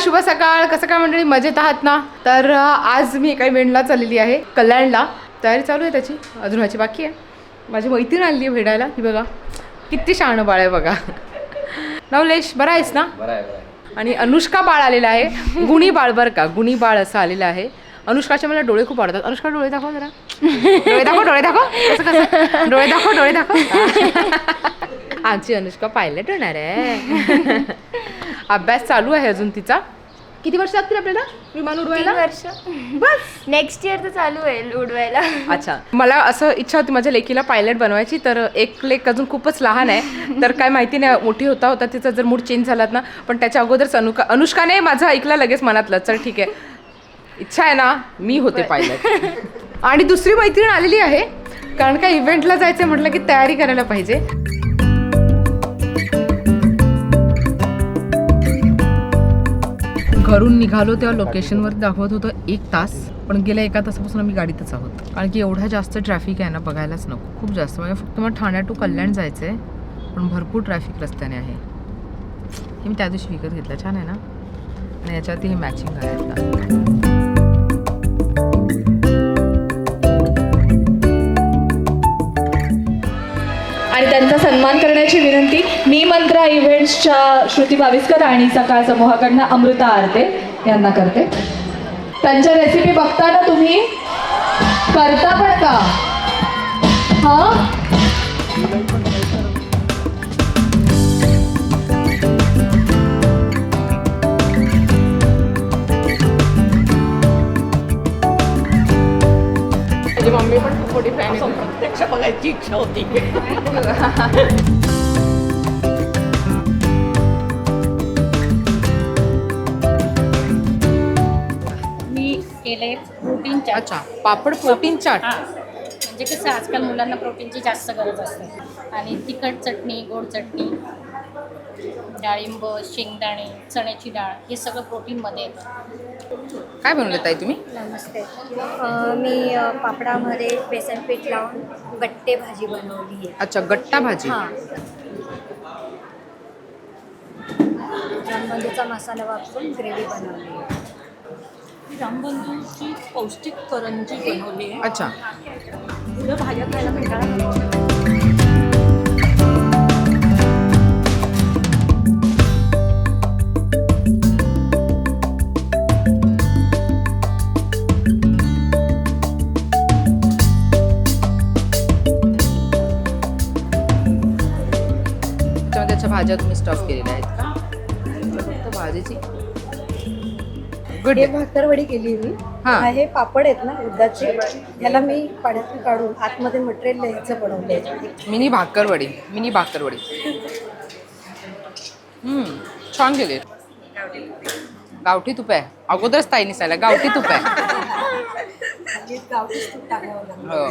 शुभ सकाळ. कसं काय मंडळी? मजेत आहात ना? तर आज मी एका इव्हेंटला चाललेली आहे कल्याणला. तयारी चालू आहे त्याची. अजून व्हायची बाकी आहे. माझी मैत्रीण आलेली आहे भेटायला. ही बघा किती शहाणं बाळ आहे बघा. नवलेश बरा आहेस ना? आणि अनुष्का बाळ आलेला आहे. गुणी बाळ बरं का? गुणी बाळ असं आलेलं आहे. अनुष्काचे मला डोळे खूप आवडतात. अनुष्का डोळे दाखव जरा. डोळे दाखव डोळे दाखव. कसं कसं? डोळे दाखव डोळे दाखव. आमची अनुष्का पायलट होणार आहे. अभ्यास चालू आहे अजून तिचा. किती वर्ष लागतील आपल्याला विमान उडवायला? वर्ष. बस. नेक्स्ट इयर तर चालू आहे उडवायला. अच्छा. मला असं इच्छा होती माझ्या लेकीला पायलट बनवायची तर एक लेक अजून खूपच लहान आहे. तर काय माहिती नाही मोठी होता होता तिचा जर मूड चेंज झालात ना पण त्याच्या अगोदरच अनुका अनुष्काने माझं ऐकलं लगेच मनातलं. चल ठीक आहे. इच्छा आहे ना मी होते पायलट आणि दुसरी मैत्रीण आलेली आहे. कारण का इव्हेंटला जायचं म्हटलं की तयारी करायला पाहिजे. घरून निघालो तेव्हा लोकेशनवर दाखवत होतं एक तास. पण गेल्या एका तासापासून आम्ही गाडीतच आहोत. कारण की एवढा जास्त ट्रॅफिक आहे ना बघायलाच नको. खूप जास्त. म्हणजे फक्त मला ठाण्या टू कल्याण जायचं आहे पण भरपूर ट्रॅफिक रस्त्याने आहे. हे मी त्या दिवशी विकत घेतलं. छान आहे ना? आणि याच्यावरती हे मॅचिंग आहे आणि त्यांचा सन्मान करण्याची विनंती मी मंत्रा इव्हेंट्सच्या श्रुती बाविस्कर आणि सकाळ समूहाकडनं अमृता आरते यांना करते. त्यांच्या रेसिपी बघताना तुम्ही करता पण का? हा? मम्मी पण खूप मोठी फॅन आहे. प्रत्यक्ष बघायची इच्छा होती. मी केले प्रोटीन चाट अच्छा पापड प्रोटीन चाट म्हणजे कसं आजकाल मुलांना प्रोटीनची जास्त गरज असते. आणि तिखट चटणी गोड चटणी. डाळिंब शेंगदाणे चण्याची डाळ हे सगळं प्रोटीनमध्ये येतं. काय बनवलं ताई तुम्ही? नमस्ते. अ, मी अ, पापडामध्ये बेसन पीठ लावून गट्टे भाजी बनवली आहे. अच्छा गट्टा भाजी? हां. जांबंदीचा मसाला वापरून ग्रेव्ही बनवली आहे. रामबंधूची पौष्टिक करंजी बनवली आहे. अच्छा. मुलं भाज्या खायला भेटायला त्याच्यामध्ये भाज्या तुम्ही स्टफ केलेल्या आहेत का? फक्त भाजीची गुड हे भाकरवडी केली मी. हा. हे पापड आहेत ना उडदाचे याला मी पाण्यातून काढून आतमध्ये मटेरियल ह्याचं बनवलंय. Mini bhakarwadi mini bhakarwadi. हम्म, छान गेले गावठी तुप आहे. अगोदरच ताई निसायला गावठी तुप आहे. गावठीच तूप टाकावं लागलं. हो.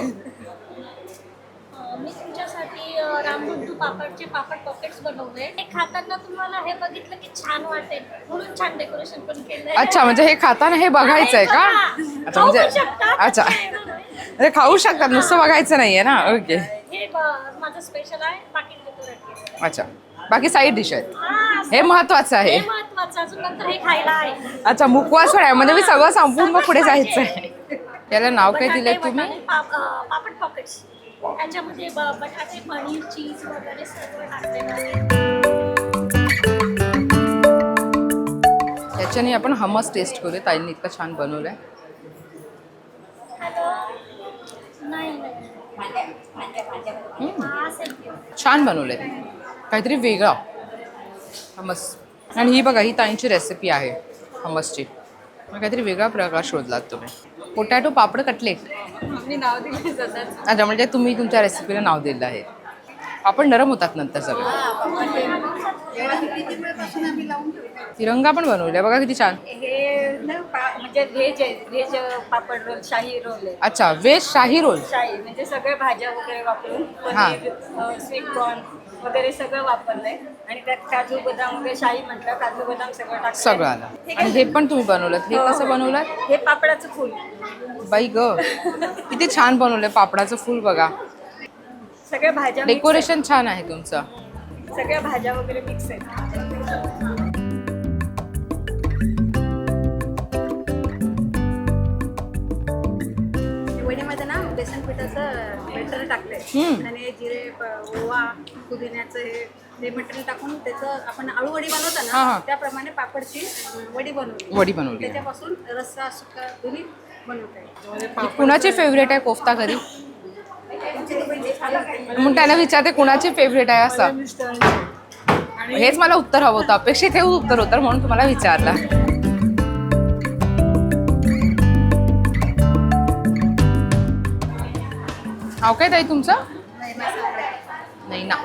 अं, मी तुमच्यासाठी अं, रामबंधू पापडचे पापड पॉकेट्स बनवले. हे खाताना तुम्हाला हे बघितलं की छान वाटेल. म्हणून छान डेकोरेशन पण केलंय. अच्छा म्हणजे हे खाताना हे बघायचं आहे का अच्छा खाऊ म्हणजे. अच्छा. म्हणजे खाऊ शकतात नुसतं बघायचं नाहीये ना? ओके. हे माझं स्पेशल आहे. बाकी अच्छा. बाकी साईड डिश आहेत. हा महत्वाचं आहे. महत्वाचं. अजून नंतर हे खायला आहे. अच्छा मुखवास पण आहे म्हणजे मी सगळं संपून मग पुढे जायचं आहे याला नाव काय दिलंय बटाटे, तुम्ही पापड पॉकेट्स त्याच्यामध्ये बटाटे पनीर चीज वगैरे टाकलेलं आहे. याच्याने आपण हमस टेस्ट करूया. ताईंनी इतकं छान. हा, असेल की. छान बनवलंय. काहीतरी वेगळा. हमस आणि ही बघा ही ताईंची रेसिपी आहे हमसची मग काहीतरी वेगळा प्रकार शोधलात तुम्ही. पोटॅटो पापड कटलेट अच्छा म्हणजे तुम्ही तुमच्या रेसिपीला नाव दिलं आहे. पापड नरम होतात नंतर सगळे. तिरंगा पण बनवलाय बघा किती छान. हे ना पा- म्हणजे व्हेज आहे व्हेज पापड रोल शाही रोल आहे. अच्छा वेज शाही रोल. शाही म्हणजे सगळे भाज्या वगैरे वापरून हा. पनीर स्वीट कॉर्न वगैरे सगळं वापरलंय. आणि त्यात काजू बदाम वगैरे शाही म्हटलं काजू बदाम सगळं टाकलं. सगळं आलं. आणि हे पण तुम्ही बनवलं हे कसं बनवलं हे पापडाचं फुल. बाई ग किती छान बनवलंय पापडाचं फुल बघा. सगळ्या भाज्या mix डेकोरेशन छान आहे तुमचं. सगळ्या भाज्या वगैरे मिक्स आहेत. टाकलंय. हम्म. आणि जिरे ओवा पुदिन्याचं हे ते मटेरियल टाकून त्याचं आपण आळू वडी बनवतो. ना त्याप्रमाणे पापडची वडी बनवली वडी बनवली. त्याच्यापासून रस्सा सुका दोन्ही बनवता कुणाची फेवरेट आहे कोफ्ता करी? मग त्यांना विचारते कुणाची फेवरेट आहे असं. हेच मला उत्तर हवं होतं. अपेक्षित हे उत्तर होतं म्हणून तुम्हाला विचारला. नाव काय ताई तुमचं? नाही ना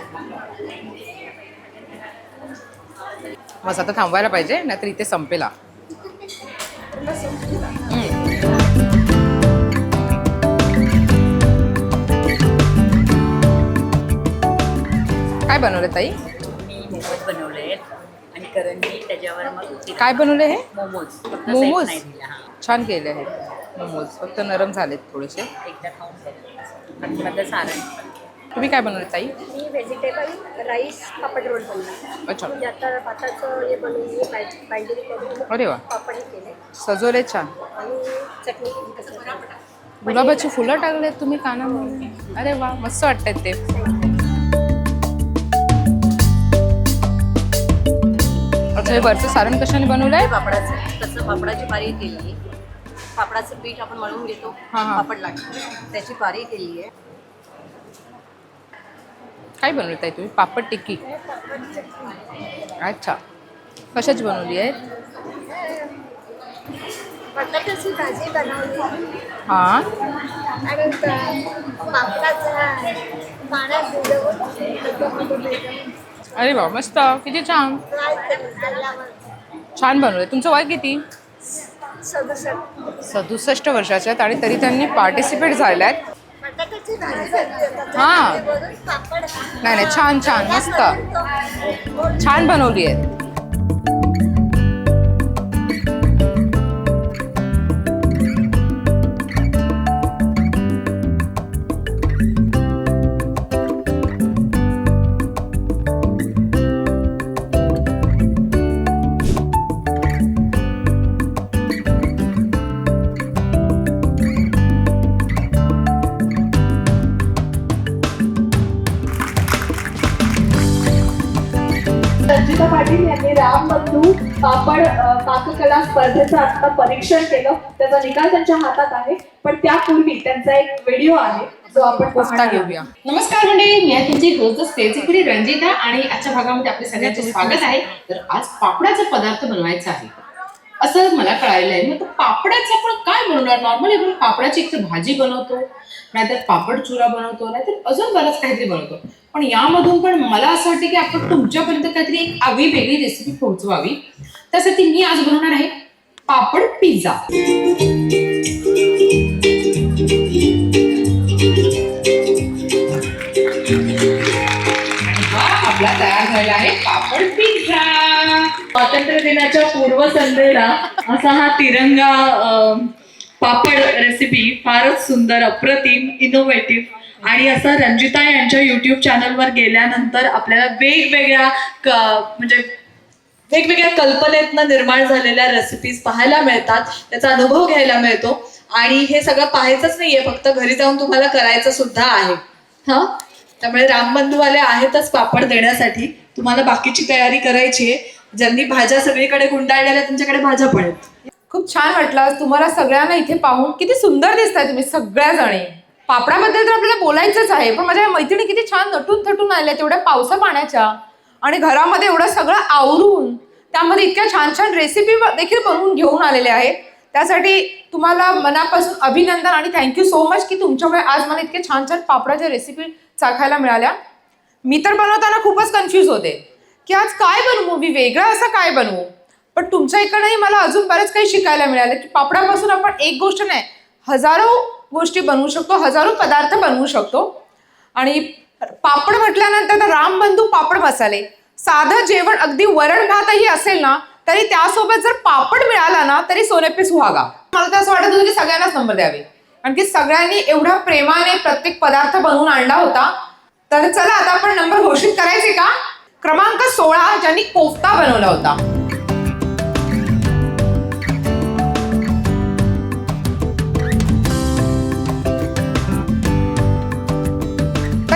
मग आता थांबवायला पाहिजे नाहीतर इथे संपेला. काय बनवलं ताई? मी मोमोज बनवले आहेत. आणि करंजी त्याच्यावर मग ते काय बनवलं हे? मोमोज. मोमोज? हा. छान केले आहे मोमोज. फक्त नरम झालेत थोडेसे. एकदा खाऊन आणि माझं सारण तुम्ही काय बनवले ताई? मी व्हेजिटेबल राईस पापड रोल बनवला. अच्छा. म्हणजे आता भाताचं हे बनवून मी बाइंडिंग करून अरे वा. पापड हे केले सजवले छान. आणि चटणी गुलाबाची फुलं टाकलेत तुम्ही कानामध्ये? अरे वा मस्त वाटतात ते. अच्छा हे वरचं सारण कशाने बनवलं आहे. पापडाचं तसं पापडाची पारी केली आहे पापडाचं पीठ आपण मळून घेतो हा, हा. पापड लागतो त्याची पारी केली आहे. काय बनवत आहे तुम्ही? पापड टिक्की. अच्छा. कशाची बनवली आहे? बटाट्याची भाजी बनवली. हां. आणि पापडाचा पाण्यात भिजवून अरे वा मस्त. किती छान. फ्राय छान बनवलं तुमचं वय किती? सदुसष्ट सदुसष्ट आहेत आणि तरी त्यांनी पार्टिसिपेट झाल्या आहेत. हां. नाही नाही छान छान मस्त. छान बनवली आहे पापड अ, पाककला स्पर्धेचं आता परीक्षण केलं. त्याचा निकाल त्यांच्या हातात आहे. पण त्यापूर्वी त्यांचा एक व्हिडिओ आहे जो आपण. घेऊया. नमस्कार मंडळी मी आहे तुमची होस्ट स्टेज इकडे रंजिता आणि आजच्या भागामध्ये आपले सगळ्यांचे स्वागत आहे. तर आज पापडाचा पदार्थ बनवायचा आहे. असं मला कळायला आहे मग तो पापडाचं आपण काय बनवणार? नॉर्मली आपण पापडाची एक तर भाजी बनवतो नाहीतर पापड चुरा बनवतो नाहीतर अजून बरंच काहीतरी बनवतो. पण यामधून पण मला असं वाटतं की आपण तुमच्यापर्यंत काहीतरी एक आवी वेगळी रेसिपी पोहोचवावी. त्यासाठी मी आज बनवणार आहे पापड पिझ्झा. आपला तयार झालेला आहे पापड पिझ्झा. स्वातंत्र्य दिनाच्या पूर्वसंध्येला असा हा तिरंगा पापड रेसिपी फारच सुंदर अप्रतिम इनोव्हेटिव्ह आणि असं रंजिता यांच्या युट्यूब चॅनलवर गेल्यानंतर आपल्याला वेगवेगळ्या म्हणजे वेगवेगळ्या कल्पनेतनं निर्माण झालेल्या रेसिपीज पाहायला मिळतात त्याचा अनुभव घ्यायला मिळतो. आणि हे सगळं पाहायचंच नाहीये फक्त घरी जाऊन तुम्हाला करायचं सुद्धा आहे. हा? त्यामुळे रामबंधूवाले आहेतच पापड देण्यासाठी. तुम्हाला बाकीची तयारी करायची आहे. ज्यांनी भाज्या सगळीकडे गुंडाळलेल्या त्यांच्याकडे भाज्या पण आहेत. खूप छान वाटलं. तुम्हाला सगळ्यांना इथे पाहून किती सुंदर दिसताय तुम्ही सगळ्या जणी पापडाबद्दल तर आपल्याला बोलायचंच आहे पण माझ्या मैत्रिणी किती छान नटून थटून आल्या तेवढ्या पावसा पाण्याच्या आणि घरामध्ये एवढं सगळं आवरून त्यामध्ये इतक्या छान छान रेसिपी देखील बनवून घेऊन आलेले आहेत. त्यासाठी तुम्हाला मनापासून अभिनंदन आणि थँक्यू सो मच की तुमच्यामुळे आज मला इतके छान छान पापडाच्या रेसिपी चाखायला मिळाल्या. मी तर बनवताना खूपच कन्फ्यूज होते की आज काय बनवू? मी वेगळं असं काय बनवू? पण तुमच्या इकडनंही मला अजून बरंच काही शिकायला मिळालं की पापडापासून आपण एक गोष्ट नाही हजारो गोष्टी बनवू शकतो हजारो पदार्थ बनवू शकतो. आणि पापड म्हटल्यानंतर तर रामबंधू पापड मसाले साधं जेवण अगदी वरण भातही असेल ना तरी त्यासोबत जर पापड मिळाला ना तरी सोनेपी सुहागा मला तर असं वाटत होतं की सगळ्यांनाच नंबर द्यावे. कारण की सगळ्यांनी एवढ्या प्रेमाने प्रत्येक पदार्थ बनवून आणला होता. तर चला आता आपण नंबर घोषित करायचे का? क्रमांक सोळा ज्यांनी कोफ्ता बनवला होता.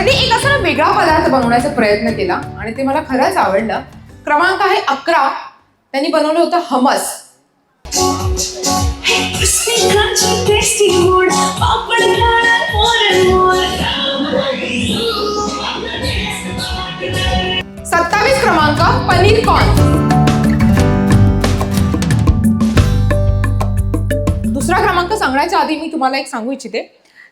वेगळा पदार्थ बनवण्याचा प्रयत्न केला आणि ते मला खरंच आवडलं. क्रमांक आहे अकरा. त्यांनी बनवलं होतं हमस सत्तावीस क्रमांक पनीर कॉर्न दुसरा क्रमांक सांगण्याच्या आधी मी तुम्हाला एक सांगू इच्छिते.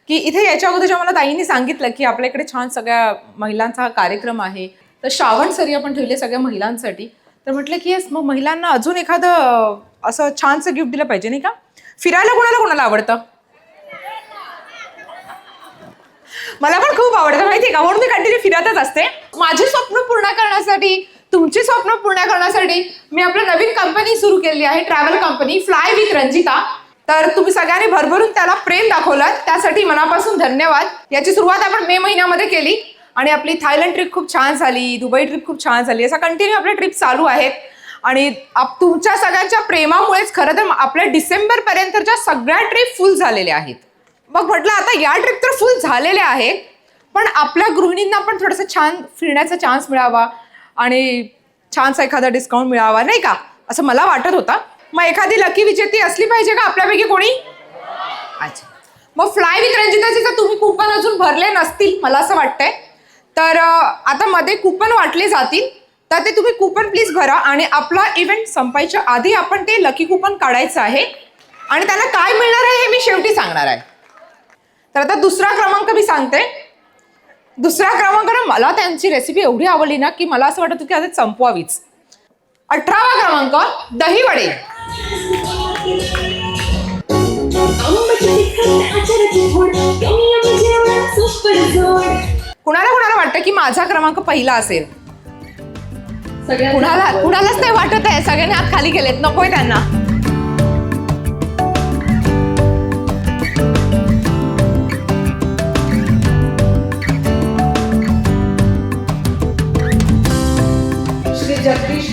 की इथे याच्या अगोदर जेव्हा मला ताईंनी सांगितलं की आपल्याकडे छान सगळ्या महिलांचा हा कार्यक्रम आहे तर श्रावण सरी आपण ठेवले सगळ्या महिलांसाठी. तर म्हटलं की येस मग महिलांना अजून एखादं असं छानसं गिफ्ट दिलं पाहिजे नाही का? फिरायला कोणाला कोणाला आवडतं? मला पण खूप आवडतं माहिती का? म्हणून मी कंटिन्यू फिरतच असते. माझी स्वप्न पूर्ण करण्यासाठी तुमची स्वप्न पूर्ण करण्यासाठी मी आपलं नवीन कंपनी सुरू केली आहे travel company fly with Ranjita तर तुम्ही सगळ्यांनी भरभरून त्याला प्रेम दाखवलं त्यासाठी मनापासून धन्यवाद. याची सुरुवात आपण मे महिन्यामध्ये केली आणि आपली थायलंड ट्रिप खूप छान झाली दुबई ट्रिप खूप छान झाली. असा कंटिन्यू आपल्या ट्रिप चालू आहेत. आणि आप तुमच्या सगळ्यांच्या प्रेमामुळेच खरं तर आपल्या डिसेंबरपर्यंतच्या सगळ्या ट्रिप फुल झालेल्या आहेत. मग म्हटलं आता या ट्रिप तर फुल झालेल्या आहेत. पण आपल्या गृहिणींना पण थोडंसं छान फिरण्याचा चान्स मिळावा आणि छानसा एखादा डिस्काउंट मिळावा नाही का? असं मला वाटत होता. मग एखादी लकी विजेती असली पाहिजे का आपल्यापैकी कोणी? अच्छा. मग फ्लाय विथ रंजिताचे जर तुम्ही कुपन अजून भरले नसतील मला असं वाटतंय. तर आता मध्ये कुपन वाटले जातील तर ते तुम्ही कुपन प्लीज भरा आणि आपला इव्हेंट संपायच्या आधी आपण ते लकी कुपन काढायचं आहे. आणि त्याला काय मिळणार आहे हे मी शेवटी सांगणार आहे. तर आता दुसरा क्रमांक मी सांगते. दुसरा क्रमांक ना मला त्यांची रेसिपी एवढी आवडली ना की मला असं वाटत होतं की आता संपवावीच. अठरावा क्रमांक दही वडे कुणाला कुणाला वाटतं की माझा क्रमांक पहिला असेल? कुणाला कुणालाच नाही वाटत आहे. सगळ्यांनी हात खाली गेलेत. नकोय त्यांना.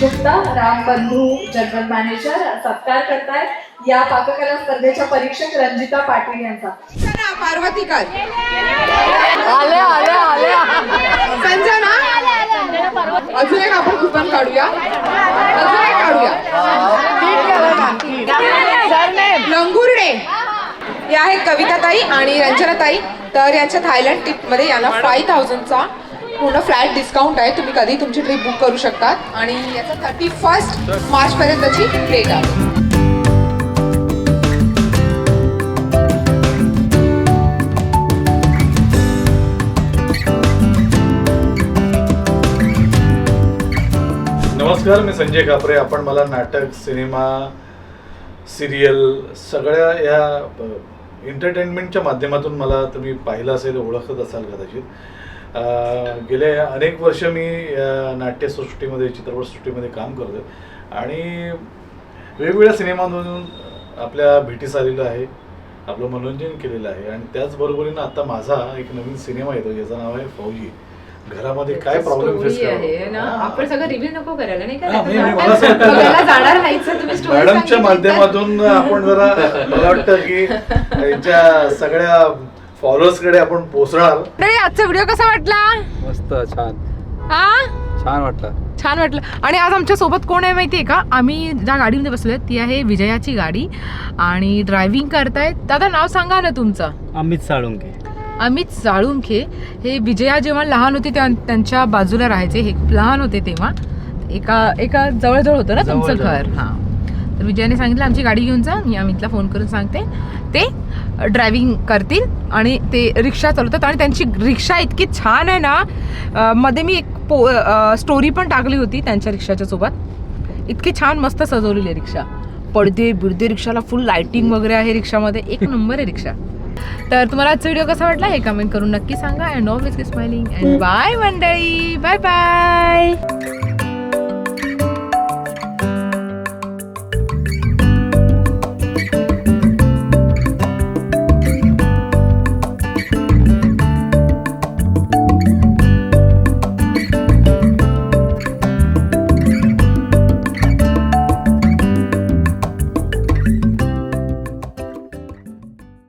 गुप्ता राम बंधू जनरल मॅनेजर सत्कार करतायत. या पाककला स्पर्धेच्या परीक्षक रंजिता पाटील यांचा. संजना पार्वतीकर आल्या आल्या आल्या संजना अजून एक आपण कुपन काढूया. अजून एक काढूया. लंगुर्डे. हे आहेत कविताताई आणि रंजनाताई. तर यांच्या थायलंड ट्रिपमध्ये यांना फाय थाउजंडचा पूर्ण फ्लॅट डिस्काउंट आहे. तुम्ही कधी तुमची ट्रिप बुक करू शकतात. आणि याचा थर्टी फर्स्ट मार्चपर्यंतची डेट आहे. नमस्कार मी संजय कापरे आपण मला नाटक सिनेमा सिरियल सगळ्या या एंटरटेनमेंटच्या माध्यमातून मला तुम्ही पाहिलं असेल ओळखत असाल कदाचित. गेले अनेक वर्ष मी नाट्यसृष्टीमध्ये चित्रपटसृष्टीमध्ये काम करतो आणि वेगवेगळ्या सिनेमांमधून आपल्या भेटीस आलेलं आहे आपलं मनोरंजन केलेलं आहे. आणि त्याचबरोबरीनं आता माझा एक नवीन सिनेमा येतो ज्याचं नाव आहे फौजी. घरामध्ये काय प्रॉब्लेम फेस आपण सगळं रिव्ह्यू नको करायला नाही मॅडमच्या माध्यमातून आपण जरा मला वाटतं की यांच्या सगळ्या फॉलोअर्सकडे आपण पोहोचणार. आजचा व्हिडिओ कसा वाटला? मस्त छान. हा छान वाटलं. छान वाटलं. आणि आज आमच्यासोबत कोण आहे माहितीये का? आम्ही ज्या गाडीमध्ये बसलोय ती आहे विजयाची गाडी. आणि ड्रायव्हिंग करतायत. दादा नाव सांगा ना तुमचं. अमित साळुंके अमित साळुंखे. हे विजया जेव्हा लहान होते तेव्हा त्यांच्या बाजूला राहायचे. हे लहान होते तेव्हा. एका एका जवळजवळ होतं ना तुमचं जवळजवळ. घर? हां. तर विजयाने सांगितलं आमची गाडी घेऊन जा. मी अमितला फोन करून सांगते. ते ड्रायव्हिंग करतील आणि ते रिक्षा चालवतात. आणि त्यांची रिक्षा इतकी छान आहे ना मध्ये मी एक पो स्टोरी पण टाकली होती त्यांच्या रिक्षाच्या सोबत. इतकी छान मस्त सजवलेली आहे रिक्षा. पडदे बिडदे रिक्षाला फुल लाइटिंग वगैरे आहे रिक्षामध्ये. एक नंबर आहे रिक्षा. तर तुम्हाला आजचा व्हिडिओ कसा वाटला हे कमेंट करून नक्की सांगा. And always smiling and bye मंडळी. Bye bye